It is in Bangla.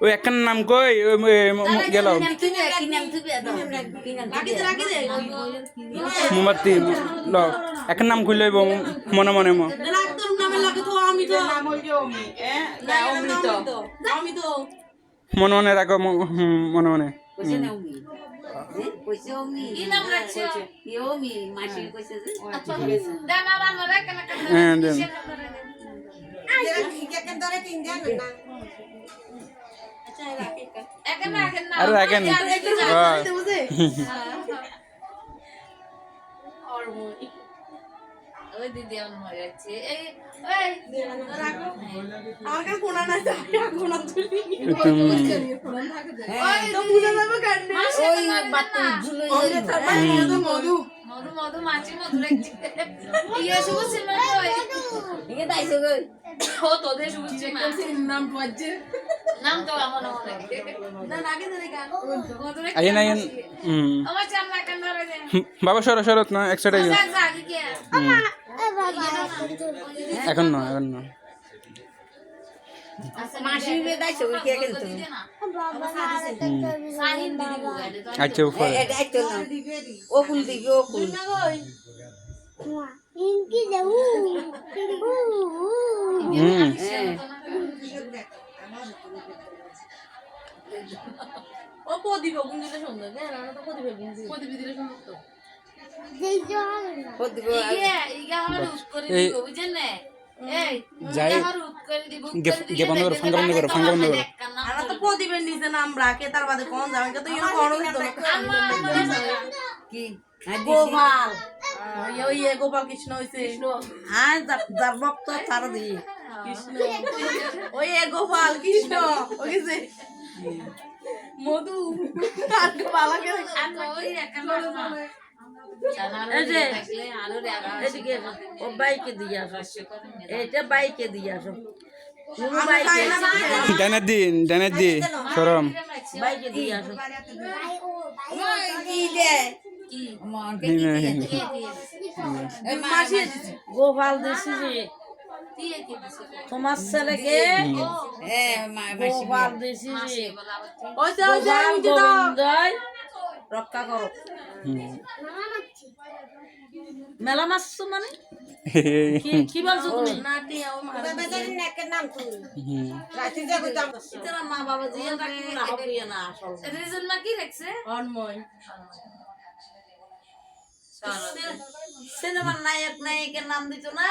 ওই একখান নাম কই গেল মোমবাতি ল একখান নাম খুলে লইব মনে মনে মনে মনে রাখো মনে মনে কইছে না ওই দিদি আমার মরে যাচ্ছে। এই আমার কাছে কোনা না কোনা তুলি তুমি তো বুঝা যাবে কান্নে ওই বাতি ঝুলে মধু। মধু। মধু মাছি মধু লাগছে। ইয়ে শুভ সিনেমা কই ইয়ে দাইছো গই ও তোদের শুভ সিনেমা। নাম পাচ্ছে নাম তো আমার মনে না লাগে ধরে গান। মধু আইন আইন আমার চাল না কেন ধরে বাবা সরো সরো না এক সাইডে যাও যাক আগে কে এখন না এখন না আচ্ছা উপরে ওকুল ওকুল হুম। ও প্রদীপ গুণ সুন্দর না না তো প্রদীপ গুণ প্রদীপ দিলে সুন্দর তো। যাই। করে করো, করো। আমরা তো প্রদীপের নিচে নাম রাখে তার বাদে কোন যাবেন তো কোন কি? গোপাল। ওই গোপাল কৃষ্ণ হইছে। হ্যাঁ যার যার ভক্ত তার দি। কৃষ্ণ। ওই এ গোপাল কৃষ্ণ মধু। আর গোপাল ও বাইকে দিয়ে আসো। এটা বাইকে দিয়ে আসো। ডানের দিন ডানের দি সরম বাইকে দিয়ে আসো। গোপাল দিছি যে দিছে তোমার ছেলেকে গোপাল দিছি যে ওইসে গোবিন্দয় রক্ষা করো। মেলা মারছো মানে? কি কি বলছো তুমি নাটি ও মা বাবা জিয়া না আসল রিজন মা কি রাখছে? অনময়। সিনেমার নায়ক নায়িকের নাম দিত না।